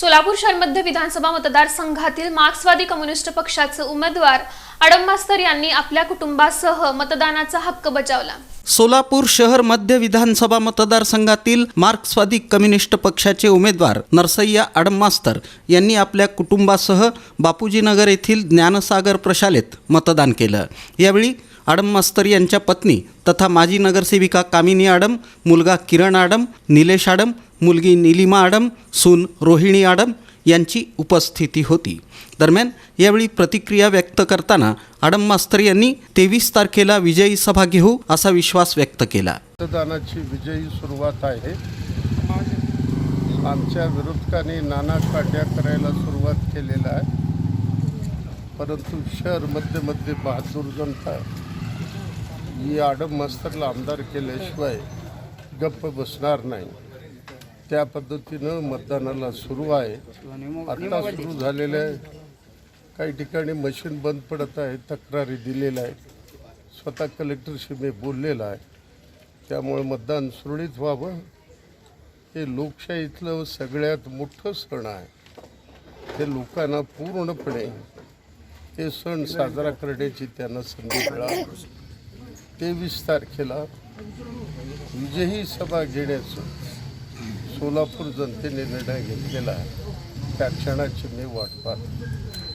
सोलापूर शहर मध्य विधानसभा मतदारसंघातील मार्क्सवादी कम्युनिस्ट पक्षाचे उमेदवार अडम मास्तर यांनी आपल्या कुटुंबासह मतदानाचा हक्क बजावला. सोलापूर शहर मध्य विधानसभा मतदारसंघातील मार्क्सवादी कम्युनिस्ट पक्षाचे उमेदवार नरसय्या आडम मास्तर यांनी आपल्या कुटुंबासह बापूजीनगर येथील ज्ञानसागर प्रशालेत मतदान केलं. यावेळी आडम मास्तर यांच्या पत्नी तथा माजी नगरसेविका कामिनी आडम मुलगा किरण आडम निलेश आडम मुलगी निलिमा आडम सून रोहिणी आडम यांची उपस्थिती होती. दरम्यान यावेळी प्रतिक्रिया व्यक्त करताना आडम मास्तर यांनी तेवीस तारखेला विजयी सभा घेऊ असा विश्वास व्यक्त केला. मतदानाची विजयी सुरुवात आहे. आमच्या विरोधकांनी नाना काट्या करायला सुरुवात केलेला आहे. परंतु शहरमध्ये मध्ये बहादूर जनता ही आडम मास्तरला आमदार केल्याशिवाय गप्प बसणार नाही. त्या पद्धतीनं मतदानाला सुरू आहे. आत्ता सुरू झालेलं आहे. काही ठिकाणी मशीन बंद पडत आहे तक्रारी दिलेल्या आहेत. स्वतः कलेक्टरशी मी बोललेला आहे. त्यामुळे मतदान सुरळीत व्हावं. हे लोकशाहीतलं सगळ्यात मोठं सण आहे. ते लोकांना पूर्णपणे हे सण साजरा करण्याची त्यांना संधी मिळावी तेवीस तारखेला विजयी सभा घेण्याचं सोलापूर जनतेने निर्णय घेतलेला आहे. त्या क्षणाची मी वाट पाहतो.